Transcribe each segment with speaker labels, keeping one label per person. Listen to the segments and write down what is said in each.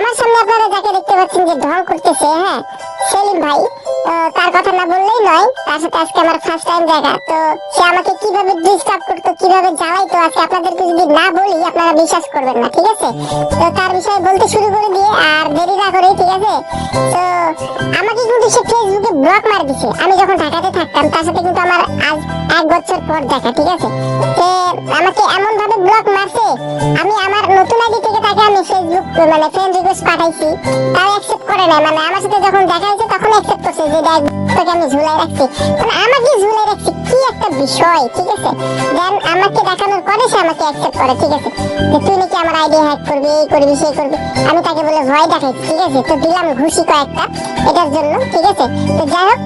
Speaker 1: আমার সামনে আপনারা যাকে দেখতে পাচ্ছেন যে ঢং করতেছে হ্যাঁ সেলিম ভাই তার কথা না বললেই নয়, তার সাথে আজকে আমার ফার্স্ট টাইম দেখা। তো সে আমাকে কীভাবে ডিস্টার্ব করতো, কীভাবে জ্বালাইতো, আজকে আপনাদেরকে যদি না বলি, আপনারা বিশ্বাস করবেন না, ঠিক আছে? তো তার বিষয়ে বলতে শুরু করে দিয়ে আর দেরি না করে ঠিক আছে? তো আমাকে কিন্তু সে ফেসবুকে ব্লক মার দিছে। আমি যখন ঢাকাতে থাকতাম, তার সাথে কিন্তু আমার আজ এক বছর পর দেখা, ঠিক আছে? সে আমাকে এমন ভাবে ব্লক মারছে, আমি আমার ফেসবুক মানে ফ্রেন্ড রিকোয়েস্ট পাঠাইছি, তাও অ্যাকসেপ্ট করে না মানে আমার সাথে যখন দেখা হয়েছে, তখন অ্যাকসেপ্ট করছে যে, দেখ, তোকে আমি ঝুলাই রাখছি। মানে আমাকে ঝুলাই রাখছি, কি একটা বিষয়, ঠিক আছে? দেন আমাকে দেখানোর পরে সে আমাকে অ্যাকসেপ্ট করে, ঠিক আছে? যে, তুই নাকি আমার আইডি হ্যাক করবি, এই করবি, সেই করবি। আমি তাকে বলে ভয় দেখাইছি, ঠিক আছে? তো দিলাম ঘুষি কয়েকটা এটার জন্য, ঠিক আছে? তো যাই হোক,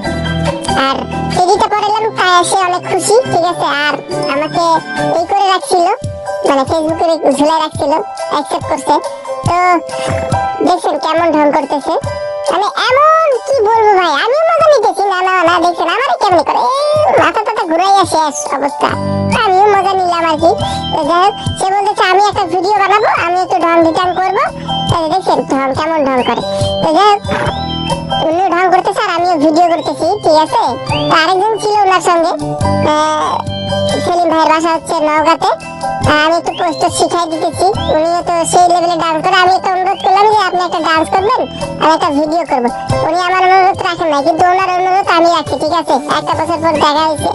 Speaker 1: আর এডিটা পড়ালাম তাই সে অনেক খুশি, ঠিক আছে? আর আমাকে এই করে রাখছিল। মানে ফেসবুকে ঝুলাই রাখছিল অ্যাকসেপ্ট করছে। তো দেখছেন কেমন ঢং করতেছে। মানে এমন কি বলব ভাই? আমি মজা নিতেছি। না না না, দেখছেন আমার কেমন করে? মাথা টাথা ঘুরাইয়া শেষ অবস্থা। আমিও মজা নিলাম আর কি। যাই সে বলতেছে, আমি একটা ভিডিও বানাবো, আমি একটু ঢং রিটার্ন করব। দেখছেন ঢং কেমন ঢং করে। তো যাই উনিও ঢং করতেছে আর আমিও ভিডিও করতেছি, ঠিক আছে? আরেকজন ছিল ওনার সঙ্গে। সেলিম ভাইয়ের বাসা হচ্ছে নওগাঁতে। আমি একটু পোস্টার শিখাই দিতেছি। উনিও তো সেই লেভেলে ডান্স করে আমি একটা অনুরোধ করলাম যে আপনি একটা ডান্স করবেন, আমি একটা ভিডিও করব। উনি আমার অনুরোধ রাখেন না কিন্তু ওনার অনুরোধ আমি রাখছি ঠিক আছে? একটা বছর পর দেখা হয়েছে।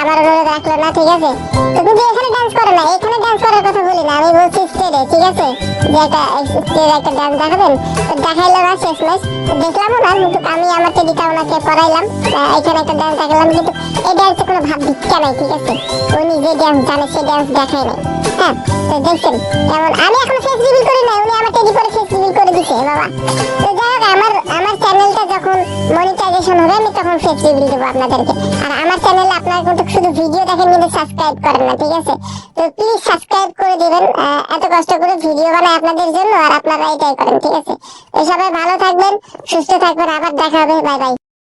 Speaker 1: আমার অনুরোধ রাখল না, ঠিক আছে? তো কিন্তু এখানে ডান্স করে না, এখানে ডান্স করার কথা বলি না, আমি বলছি স্টেজে ঠিক আছে? যে একটা স্টেজে একটা ডান্স দেখাবেন, তো দেখাইলো না, শেষ ম্যাচ দেখলামও না কিন্তু আমি আমার টেডিটা ওনাকে পড়াইলাম। এখানে একটা ডান্স দেখালাম, কিন্তু এই ডান্সে কোনো ভাব ভিক্ষা নাই, ঠিক আছে? জানে দেখায় হ্যাঁ তো দেখছেন যেমন আমি এখন ফেস রিভিল করি না উনি ফেস রিভিল করে দিছে বাবা। তো যাই হোক, আমার আমার চ্যানেলটা যখন মনিটাইজেশন হবে, আমি তখন ফেস রিভিল দেবো আপনাদেরকে। আর আমার কিন্তু শুধু ভিডিও দেখেন, কিন্তু সাবস্ক্রাইব করেন না, ঠিক আছে? তো প্লিজ সাবস্ক্রাইব করে দিবেন এত কষ্ট করে ভিডিও আপনাদের জন্য, আর আপনারা এটাই করেন, ঠিক আছে? তো সবাই ভালো থাকবেন, সুস্থ থাকবেন, আবার দেখা হবে বাই বাই